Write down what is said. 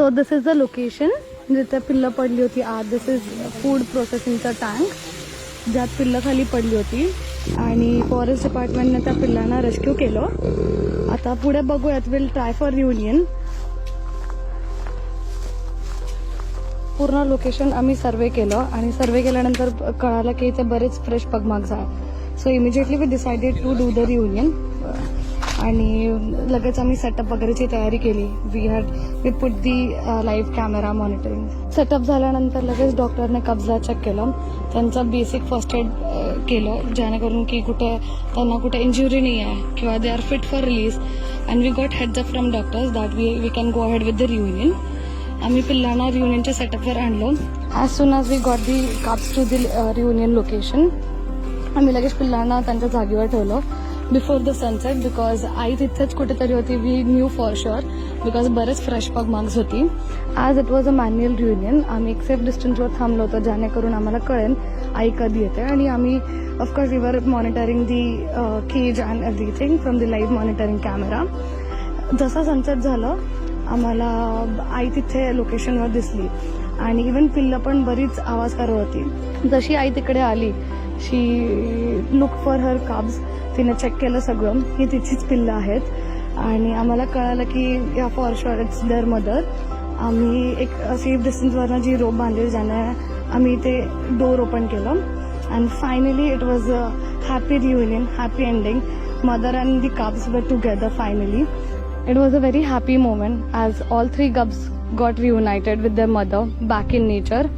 So this is the location जिथे पिल्लं पडली होती आत. दिस इज फूड प्रोसेसिंगचं टँक ज्यात पिल्लं खाली पडली होती. आणि फॉरेस्ट डिपार्टमेंटने त्या पिल्लांना रेस्क्यू केलं. आता पुढे बघूयात. विल ट्राय फॉर रियुनियन पूर्ण लोकेशन आम्ही सर्वे केलं. आणि सर्वे केल्यानंतर कळालं की इथे बरेच फ्रेश पगमाग आहे so immediately we decided to do the reunion आणि लगेच आम्ही सेटअप वगैरेची तयारी केली. We had we put the live camera monitoring setup झाल्यानंतर लगेच डॉक्टरने कब्जा चेक केलं. त्यांचं बेसिक फर्स्ट एड केलं. जेणेकरून की कुठे त्यांना कुठे इंजुरी नाही आहे किंवा they are fit for release and we got heads up from doctors that we we can go head with the reunion आम्ही पिल्लांना रियुनियनच्या सेटअपवर आणलो. As soon as we got the cubs to the reunion location आम्ही लगेच पिल्लांना त्यांच्या जागेवर ठेवलं. बिफोर द सनसेट बिकॉज आई तिथेच कुठेतरी होती we knew for sure because बरेच फ्रेश पग मार्क्स होती. As it was a manual reunion आम्ही एक सेफ डिस्टन्सवर थांबलो होतो जेणेकरून आम्हाला कळेल आई कधी येते. आणि आम्ही of course we were monitoring the cage and everything from the live monitoring camera जसा सनसेट झालं आम्हाला आई तिथे लोकेशनवर दिसली. आणि इवन पिल्लं पण बरीच आवाज करत होती जशी आई तिकडे आली she look for her cubs तिने चेक केलं सगळं. ही तिचीच पिल्लं आहेत. आणि आम्हाला कळालं की yeah for sure it's their mother आम्ही एक सेफ डिस्टन्सवरनं जी रोप बांधली ज्याने आम्ही ते डोर ओपन केलं. And finally it was a happy reunion happy ending mother and the cubs were together finally It was a very happy moment as all three cubs got reunited with their mother back in nature